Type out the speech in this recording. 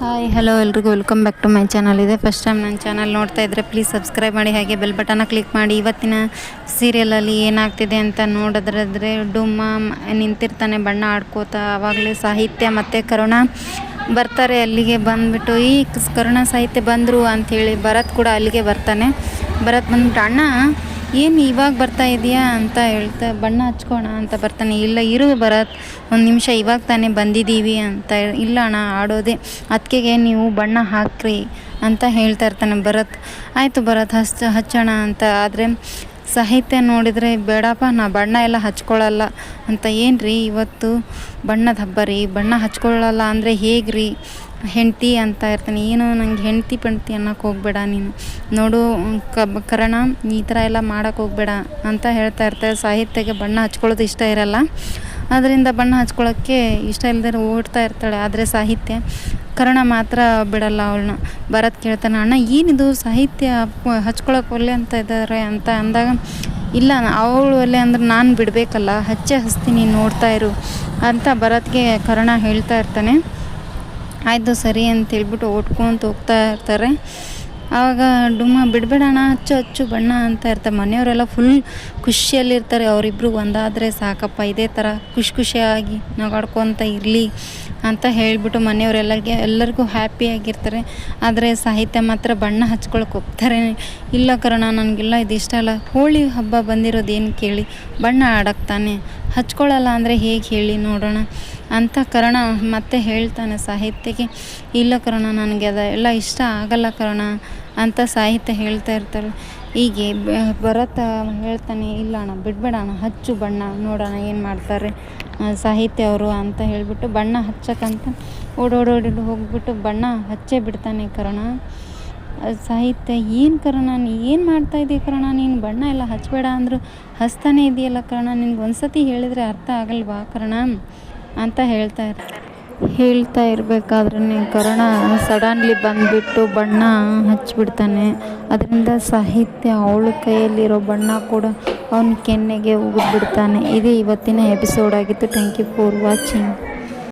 Hi hello ಎಲ್ರಿಗೂ. Welcome back to my channel ಇದೆ first time ನನ್ನ ಚಾನಲ್ ನೋಡ್ತಾ ಇದ್ದರೆ ಪ್ಲೀಸ್ ಸಬ್ಸ್ಕ್ರೈಬ್ ಮಾಡಿ, ಹಾಗೆ ಬೆಲ್ ಬಟನ್ನ ಕ್ಲಿಕ್ ಮಾಡಿ. ಇವತ್ತಿನ ಸೀರಿಯಲಲ್ಲಿ ಏನಾಗ್ತಿದೆ ಅಂತ ನೋಡೋದ್ರಾದರೆ ಡುಮ್ಮ ನಿಂತಿರ್ತಾನೆ, ಬಣ್ಣ ಆಡ್ಕೋತಾ ಆವಾಗಲೇ ಸಾಹಿತ್ಯ ಮತ್ತು ಕರುಣ ಬರ್ತಾರೆ, ಅಲ್ಲಿಗೆ ಬಂದುಬಿಟ್ಟು, ಈ ಕರುಣ ಸಾಹಿತ್ಯ ಬಂದರು ಅಂಥೇಳಿ ಭರತ್ ಕೂಡ ಅಲ್ಲಿಗೆ ಬರ್ತಾನೆ. ಭರತ್ ಬಂದ್ಬಿಟ್ಟು, ಅಣ್ಣ ಏನು ಇವಾಗ ಬರ್ತಾ ಇದೆಯಾ ಅಂತ ಹೇಳ್ತಾ ಬಣ್ಣ ಹಚ್ಕೋಣ ಅಂತ ಬರ್ತಾನೆ. ಇಲ್ಲ, ಇರು ಬರತ್ ಒಂದು ನಿಮಿಷ ಇವಾಗ ತಾನೇ ಬಂದಿದ್ದೀವಿ ಅಂತ ಇಲ್ಲ ಅಣ್ಣ, ಆಡೋದೆ. ಅದಕ್ಕೆ ನೀವು ಬಣ್ಣ ಹಾಕ್ರಿ ಅಂತ ಹೇಳ್ತಾ ಇರ್ತಾನೆ ಭರತ್. ಆಯಿತು ಭರತ್ ಹಚ್ ಹಚ್ಚೋಣ ಅಂತ. ಆದರೆ ಸಾಹಿತ್ಯ ನೋಡಿದರೆ ಬೇಡಪ್ಪ, ನಾ ಬಣ್ಣ ಎಲ್ಲ ಹಚ್ಕೊಳ್ಳಲ್ಲ ಅಂತ. ಏನು ರೀ ಇವತ್ತು ಬಣ್ಣದ ಹಬ್ಬ ರೀ? ಬಣ್ಣ ಹಚ್ಕೊಳ್ಳಲ್ಲ ಅಂದರೆ ಹೇಗೆ ರೀ ಹೆಂಡ್ತಿ ಅಂತ ಇರ್ತಾನೆ, ಏನು ನಂಗೆ ಹೆಂಡ್ತಿ ಪಂಡ್ತಿ ಅನ್ನೋಕೆ ಹೋಗಬೇಡ ನೀನು. ನೋಡು ಕಬ್ ಕರಣ, ಈ ಥರ ಎಲ್ಲ ಮಾಡೋಕೆ ಹೋಗಬೇಡ ಅಂತ ಹೇಳ್ತಾ ಇರ್ತಾರೆ ಸಾಹಿತ್ಯಕ್ಕೆ ಬಣ್ಣ ಹಚ್ಕೊಳ್ಳೋದು ಇಷ್ಟ ಇರಲ್ಲ. ಅದರಿಂದ ಬಣ್ಣ ಹಚ್ಕೊಳ್ಳೋಕ್ಕೆ ಇಷ್ಟ ಇಲ್ಲದೇ ಓಡ್ತಾ ಇರ್ತಾಳೆ, ಆದರೆ ಸಾಹಿತ್ಯ. ಕರ್ಣ ಮಾತ್ರ ಬಿಡಲ್ಲ ಅವಳನ್ನ. ಭರತ್ ಕೇಳ್ತಾನೆ, ಅಣ್ಣ, ಏನಿದು ಸಾಹಿತ್ಯ ಹಚ್ಕೊಳ್ಳೋಕೆ ಒಲ್ಲೆ ಅಂತ ಇದ್ದಾರೆ ಅಂತ ಅಂದಾಗ, ಇಲ್ಲ, ಅವಳು ಒಲ್ಲೆ ಅಂದ್ರೆ ನಾನು ಬಿಡಬೇಕಲ್ಲ, ಹಚ್ಚೆ ಹಚ್ತೀನಿ ನೋಡ್ತಾ ಇರು. ಅಂತ ಭರತ್ಗೆ ಕರ್ಣ ಹೇಳ್ತಾ ಇರ್ತಾನೆ. ಆಯಿತು ಸರಿ ಅಂತ ಹೇಳ್ಬಿಟ್ಟು ಓಡ್ಕೊಂತ ಹೋಗ್ತಾ ಇರ್ತಾರೆ. ಆವಾಗ ಡುಮ್ಮ ಬಿಡಬೇಡಣ ಹಚ್ಚು ಹಚ್ಚು, ಬಣ್ಣ ಅಂತ ಇರ್ತಾರೆ. ಮನೆಯವರೆಲ್ಲ ಫುಲ್ ಖುಷಿಯಲ್ಲಿರ್ತಾರೆ. ಅವರಿಬ್ರು ಒಂದಾದರೆ ಸಾಕಪ್ಪ, ಇದೇ ಥರ ಖುಷಿ ಖುಷಿಯಾಗಿ ನಗಾಡ್ಕೊತ ಇರಲಿ ಅಂತ ಹೇಳಿಬಿಟ್ಟು ಮನೆಯವರೆಲ್ಲರಿಗೆ ಎಲ್ಲರಿಗೂ ಹ್ಯಾಪಿಯಾಗಿರ್ತಾರೆ ಆದರೆ ಸಾಹಿತ್ಯ ಮಾತ್ರ ಬಣ್ಣ ಹಚ್ಕೊಳಕ್ಕೆ ಹೋಗ್ತಾರೆ. ಇಲ್ಲ ಕರೋಣ, ನನಗೆಲ್ಲ ಇದು ಇಷ್ಟ ಅಲ್ಲ. ಹೋಳಿ ಹಬ್ಬ ಬಂದಿರೋದು ಏನು ಕೇಳಿ? ಬಣ್ಣ ಆಡಕ್ತಾನೆ ಹಚ್ಕೊಳ್ಳಲ್ಲ ಅಂದರೆ ಹೇಗೆ ಹೇಳಿ ನೋಡೋಣ. ಅಂತ ಕರ್ಣ ಮತ್ತೆ ಹೇಳ್ತಾನೆ ಸಾಹಿತ್ಯಕ್ಕೆ, ಇಲ್ಲ ಕರ್ಣ, ನನಗೆ ಅದ ಎಲ್ಲ ಇಷ್ಟ ಆಗಲ್ಲ ಕರ್ಣ ಅಂತ ಸಾಹಿತ್ಯ ಹೇಳ್ತಾ ಇರ್ತಾರೆ. ಹೀಗೆ ಭರತ ಹೇಳ್ತಾನೆ, ಇಲ್ಲ ಅಣ್ಣ ಬಿಡ್ಬೇಡಣ ಹಚ್ಚು ಬಣ್ಣ, ನೋಡೋಣ ಏನು ಮಾಡ್ತಾರೆ ಸಾಹಿತ್ಯ ಅವರು ಅಂತ ಹೇಳಿಬಿಟ್ಟು ಬಣ್ಣ ಹಚ್ಚಕ್ಕಂತ ಓಡೋಡೋಡಿ ಹೋಗ್ಬಿಟ್ಟು ಬಣ್ಣ ಹಚ್ಚೇ ಬಿಡ್ತಾನೆ ಕರ್ಣ. ಸಾಹಿತ್ಯ, ಏನು ಕರ್ಣ, ನೀ ಏನು ಮಾಡ್ತಾ ಇದೀಯ ಕರ್ಣ, ನೀನು ಬಣ್ಣ ಎಲ್ಲ ಹಚ್ಚಬೇಡ ಅಂದರು ಹಚ್ತಾನೆ ಇದೆಯಲ್ಲ ಕರ್ಣ, ನಿನ್ಗೆ ಒಂದ್ಸತಿ ಹೇಳಿದರೆ ಅರ್ಥ ಆಗಲ್ವಾ ಕರ್ಣ? ಅಂತ ಹೇಳ್ತಾ ಇರ್ತಾರೆ ಹೇಳ್ತಾ ಇರಬೇಕಾದ್ರೆ ಕರ್ಣ ಸಡನ್ಲಿ ಬಂದುಬಿಟ್ಟು ಬಣ್ಣ ಹಚ್ಚಿಬಿಡ್ತಾನೆ ಅದರಿಂದ ಸಾಹಿತ್ಯ ಅವಳ ಕೈಯಲ್ಲಿರೋ ಬಣ್ಣ ಕೂಡ ಅವನ ಕೆನ್ನೆಗೆ ಉಗಿದ್ಬಿಡ್ತಾನೆ. ಇದು ಇವತ್ತಿನ ಎಪಿಸೋಡ್ ಆಗಿತ್ತು. Thank you for watching